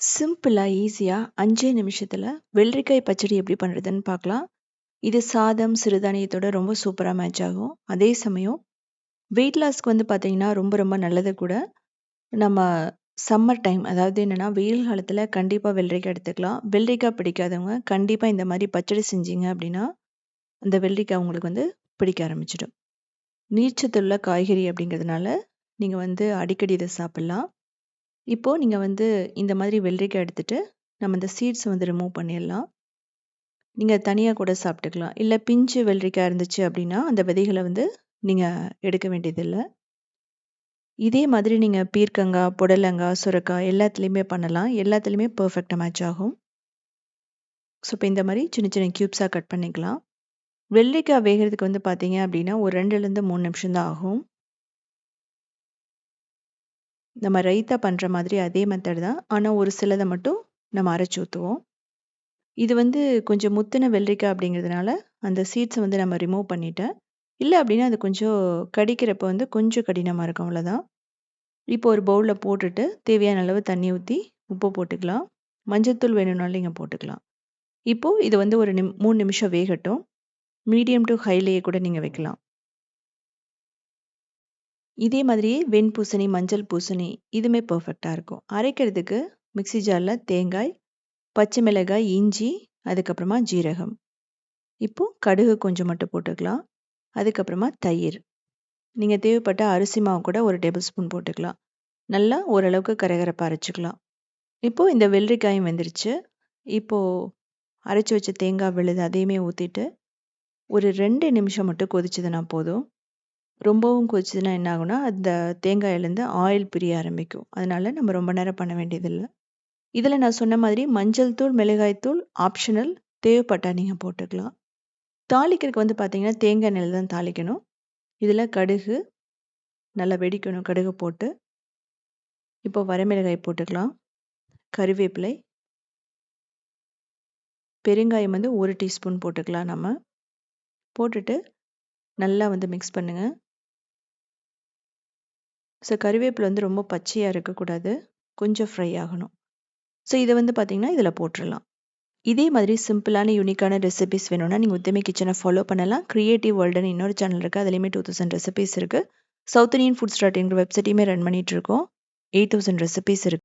சிம்பிளாக ஈஸியாக அஞ்சே நிமிஷத்தில் வெள்ளரிக்காய் பச்சடி எப்படி பண்ணுறதுன்னு பார்க்கலாம். இது சாதம், சிறுதானியத்தோட ரொம்ப சூப்பராக மேட்ச் ஆகும். அதே சமயம் வெயிட் லாஸ்க்கு வந்து பார்த்தீங்கன்னா, ரொம்ப ரொம்ப நல்லது கூட. நம்ம சம்மர் டைம் அதாவது என்னென்னா வெயில் காலத்தில் கண்டிப்பாக வெள்ளரிக்காய் எடுத்துக்கலாம். வெள்ளரிக்காய் பிடிக்காதவங்க கண்டிப்பாக இந்த மாதிரி பச்சடி செஞ்சீங்க அப்படின்னா, அந்த வெள்ளரிக்காய் உங்களுக்கு வந்து பிடிக்க ஆரம்பிச்சிடும் நீர்ச்சத்துள்ள காய்கறி அப்படிங்கிறதுனால, நீங்கள் வந்து அடிக்கடி இதை சாப்பிட்லாம் இப்போது நீங்கள் வந்து இந்த மாதிரி வெள்ளரிக்காய் எடுத்துகிட்டு நம்ம இந்த சீட்ஸை வந்து ரிமூவ் பண்ணிடலாம். நீங்கள் தனியாக கூட சாப்பிட்டுக்கலாம். இல்லை பிஞ்சு வெள்ளரிக்காய் இருந்துச்சு அப்படின்னா, அந்த விதைகளை வந்து நீங்கள் எடுக்க வேண்டியதில்லை இதே மாதிரி நீங்கள் பீர்க்கங்காய், புடலங்காய், சுரக்காய் எல்லாத்துலேயுமே பண்ணலாம். எல்லாத்துலேயுமே பர்ஃபெக்டாக மேட்ச் ஆகும். ஸோ, இப்போ இந்த மாதிரி சின்ன சின்ன க்யூப்ஸாக கட் பண்ணிக்கலாம். வெள்ளரிக்காய் வேகிறதுக்கு வந்து பார்த்தீங்க அப்படின்னா, ஒரு 2லேருந்து 3 நிமிஷம் தான் ஆகும். நம்ம ரைத்தா பண்ணுற மாதிரி அதே மெத்தட் தான். ஆனால் ஒரு சிலதை மட்டும் நம்ம அரைச்சி ஊற்றுவோம் இது வந்து கொஞ்சம் முத்துன வெள்ளரிக்காய் அப்படிங்கிறதுனால, அந்த சீட்ஸை வந்து நம்ம ரிமூவ் பண்ணிட்டேன். இல்லை அப்படின்னா, அது கொஞ்சம் கடிக்கிறப்ப வந்து கொஞ்சம் கடினமாக இருக்கும் அவ்வளோதான். இப்போ ஒரு பவுலில் போட்டுட்டு, தேவையான அளவு தண்ணி ஊற்றி உப்பு போட்டுக்கலாம். மஞ்சத்தூள் வேணும்னாலும் நீங்கள் போட்டுக்கலாம். இப்போது இது வந்து ஒரு நிம் மூணு நிமிஷம் வேகட்டும். மீடியம் டு ஹைலேயே கூட நீங்கள் வைக்கலாம். இதே மாதிரியே வெண்பூசணி, மஞ்சள் பூசணி இதுவுமே பெர்ஃபெக்ட்டா இருக்கும். அரைக்கிறதுக்கு மிக்ஸி ஜாரில் தேங்காய், பச்சை மிளகாய், இஞ்சி, அதுக்கப்புறமா ஜீரகம். இப்போ கடுகு கொஞ்சம் மட்டும் போட்டுக்கலாம். அதுக்கப்புறமா தயிர். நீங்க தேவைப்பட்டா அரிசி மாவு கூட ஒரு டேபிள் ஸ்பூன் போட்டுக்கலாம். நல்லா ஓரளவுக்கு கரகரப்பாக அரைச்சிக்கலாம் இப்போ இந்த வெள்ளரிக்காயும் வெந்துருச்சு. இப்போ அரைச்சி வச்ச தேங்காய் விழுது அதையுமே ஊத்திட்டு, ஒரு ரெண்டு நிமிஷம் மட்டும் கொதிச்சதுனா போதும். ரொம்பவும் கொதிச்சதுன்னா என்ன ஆகும்னா, அந்த தேங்காயிலேருந்து ஆயில் பிரிய ஆரம்பிக்கும். அதனால நம்ம ரொம்ப நேரம் பண்ண வேண்டியதில்லை இதில் நான் சொன்ன மாதிரி மஞ்சள் தூள், மிளகாய் தூள் ஆப்ஷனல். தேவைப்பட்டா நீங்கள் போட்டுக்கலாம். தாளிக்கிறதுக்கு வந்து பார்த்தீங்கன்னா, தேங்காய் எண்ணெயில தான் தாளிக்கணும். இதில் கடுகு நல்லா வெடிக்கணும் கடுகு போட்டு. இப்போ வரமிளகாய் போட்டுக்கலாம். கறிவேப்பிலை. பெருங்காயம் வந்து ஒரு டீஸ்பூன் போட்டுக்கலாம் நம்ம. போட்டுட்டு நல்லா வந்து மிக்ஸ் பண்ணுங்கள் ஸோ கறிவேப்பிலை வந்து ரொம்ப பச்சையாக இருக்கக்கூடாது. கொஞ்சம் ஃப்ரை ஆகணும். ஸோ இதை வந்து பார்த்திங்கன்னா இதில் போட்டுறலாம். இதே மாதிரி சிம்பிளான, யூனிக்கான ரெசிபீஸ் வேணும்னா, நீங்கள் உத்தமி கிச்சனை ஃபாலோ பண்ணலாம். கிரியேட்டிவ் வேர்ல்டுன்னு இன்னொரு சேனல் இருக்குது அதுலேயுமே டூ தௌசண்ட் ரெசிபிஸ் இருக்குது சவுத் இண்டியன் ஃபுட் ஸ்டார்ட்ங்கிற வெப்சைட்டையுமே ரன் பண்ணிகிட்ருக்கோம் இருக்கோம். 8000 ரெசிபீஸ் இருக்கு.